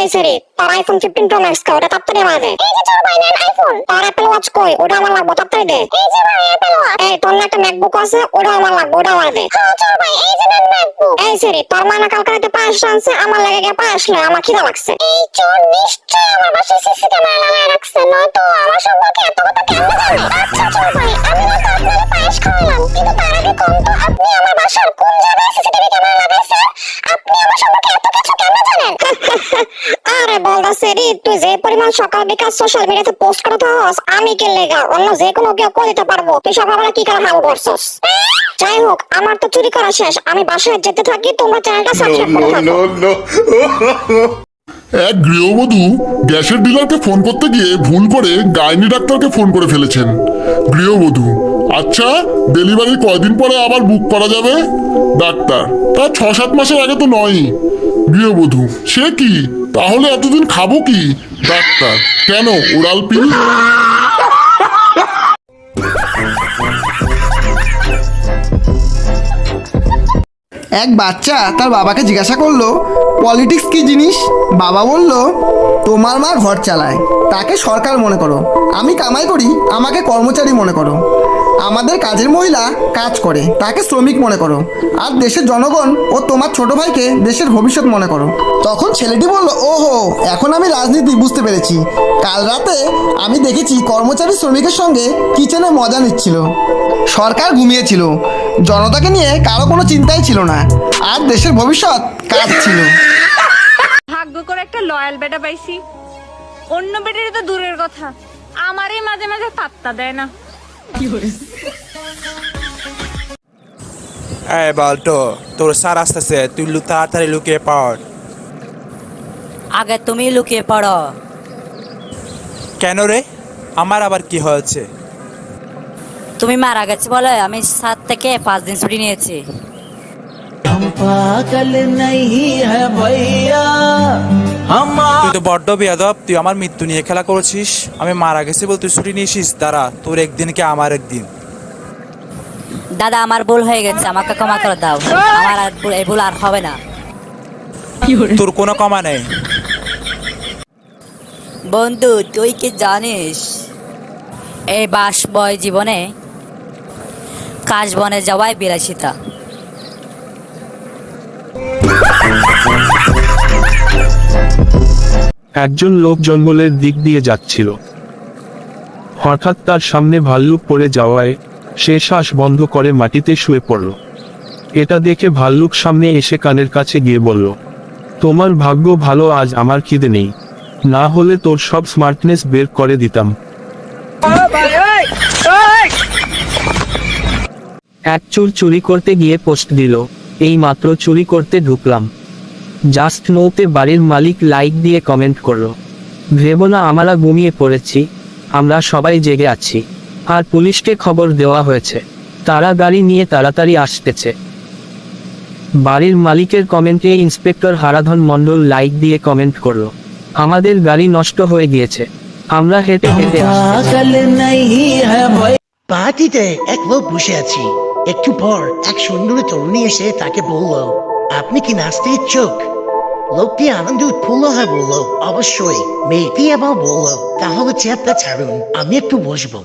এই সেরি তোর আইফোন ফিফটিন প্রো ম্যাক্স কে ওটা তাড়াতাড়ি দে এই যে তোর ভাই নেন আইফোন তোর অ্যাপল ওয়াচ কই? ওটা আমার লাগবে তাড়াতাড়ি দে। এই যে ভাই অ্যাপল ওয়াচ এই তোর না একটা ম্যাকবুক আছে ওটা আমার লাগবে ওটা দে হ্যাঁ তোর ভাই এই যে নেন ম্যাকবুক এই সেরি তোর মা না কালকে রাতে পায়েস রানছে আমার লাগে গিয়ে পায়েস লয় আমার খিদা লাগছে। এই চোর নিশ্চয় আমার বাসায় সিসি ক্যামেরা লাগায় রাখছে নয়তো আমার সম্পর্কে এত কথা কেমনে জানে আচ্ছা চোর ভাই আমি না তো আপনার পায়েস খাওয়ালাম কিন্তু তার আগে কোন তো আপনি আমার বাসার কোন জায়গায় সিসিটিভি ক্যামেরা লাগাইছে আপনি আমার সম্পর্কে এত কিছু কেমনে জানেন আরে বলদা সেরি তুই যে পরিমাণ সকাল বিকাশ সোশ্যাল মিডিয়াতে পোস্ট করতে হস আমি কে লেগা অন্য যে কোনো কেউ করে দিতে পারব তুই সকালবেলা কি করে হাল করছস যাই হোক আমার তো চুরি করা শেষ আমি বাসায় যেতে থাকি তোমরা চ্যানেলটা সাবস্ক্রাইব করে থাকো এক গৃহবধূ গ্যাসের ডিলারকে ফোন করতে গিয়ে ভুল করে গাইনি ডাক্তারকে ফোন করে ফেলেছেন। গৃহবধূ আচ্ছা ডেলিভারি কয়দিন পরে আবার বুক করা যাবে? ডাক্তার, তা ছ সাত মাসের আগে তো নয়ই গৃহবধূ, সে কি? তাহলে এতদিন খাব কি? ডাক্তার, কেন ওরাল পিল? এক বাচ্চা তার বাবাকে জিজ্ঞাসা করল পলিটিক্স কি জিনিস? বাবা বলল, তোমার মা ঘর চালায়। তাকে সরকার মনে করো। আমি কামাই করি, আমাকে কর্মচারী মনে করো। আমাদের কাজের মহিলা কাজ করে, তাকে শ্রমিক মনে করো। আর দেশের জনগণ ও তোমার ছোট ভাইকে দেশের ভবিষ্যৎ মনে করো। তখন ছেলেটি বলল, ওহো, এখন আমি রাজনীতি বুঝতে পেরেছি। কাল রাতে আমি দেখেছি কর্মচারী শ্রমিকের সঙ্গে কিচেনে মজা নিচ্ছিল। সরকার ঘুমিয়েছিল। জনতাকে নিয়ে কারও কোনো চিন্তাই ছিল না। আর দেশের ভবিষ্যৎ কাজ ছিল। ভাগ্য করে একটা লয়াল বেটা পাইছি। অন্য বেটার তো দূরের কথা। আমারই মাঝে মাঝে পাত্তা দেয় না। এই বলতো তোর স্যার আসতেছে তুই লু- তাড়াতাড়ি লুকিয়ে পড় আগে তুমি লুকিয়ে পড়ো কেন রে আমার আবার কি হয়েছে তুমি মারা গেছে বলে আমি সাত থেকে পাঁচ দিন ছুটি নিয়েছি पागल नहीं है भैया हम তুই তো বড্ড বেয়াদব তুই আমার মৃত্যু নিয়ে খেলা করেছিস। আমি মারা গেছি বল তুই ছুটি নিয়েছিস দাঁড়া তোর একদিন কি আমার একদিন। দাদা আমার ভুল হয়ে গেছে আমাকে ক্ষমা করে দাও। আমার আর এই ভুল আর হবে না। তোর কোনো কমা নেই। বন্ধু তুই কি জানিস এই বাস বয় জীবনে কাশ বনে যাওয়াই বিলাসিতা। একজন লোক জঙ্গলের দিক দিয়ে যাচ্ছিল। হঠাৎ তার সামনে ভাল্লুক পড়ে যাওয়ায় সে শ্বাস বন্ধ করে মাটিতে শুয়ে পড়ল। এটা দেখে ভাল্লুক সামনে এসে কানের কাছে গিয়ে বলল, তোমার ভাগ্য ভালো, আজ আমার খিদে নেই। না হলে তোর সব স্মার্টনেস বের করে দিতাম। এক চুর চুরি করতে গিয়ে পোস্ট দিল। এই মাত্র চুরি করতে ঢুকলাম। জাস্ট নৌতে বাড়ির মালিক লাইক দিয়ে কমেন্ট করল। ভেবো না আমরা ঘুমিয়ে পড়েছি। আমরা সবাই জেগে আছি। আর পুলিশকে খবর দেওয়া হয়েছে। তারা গাড়ি নিয়ে তাড়াতাড়ি আসতেছে। বাড়ির মালিকের কমেন্টে ইন্সপেক্টর হারাধন মণ্ডল লাইক দিয়ে কমেন্ট করল। আমাদের গাড়ি নষ্ট হয়ে গিয়েছে। আমরা হেঁটে হেঁটে হ্যাঁ পার্টিতে এক লোক বসে আছি। একটু পর এক সুন্দরী তরুণী এসে তাকে বলল আপনি কি নাচতে ইচ্ছুক? লোকটি আনন্দে উৎফুল্ল হয়ে বলল অবশ্যই মেয়েটি আবার বলল তাহলে চেয়ারটা ছাড়ুন আমি একটু বসবো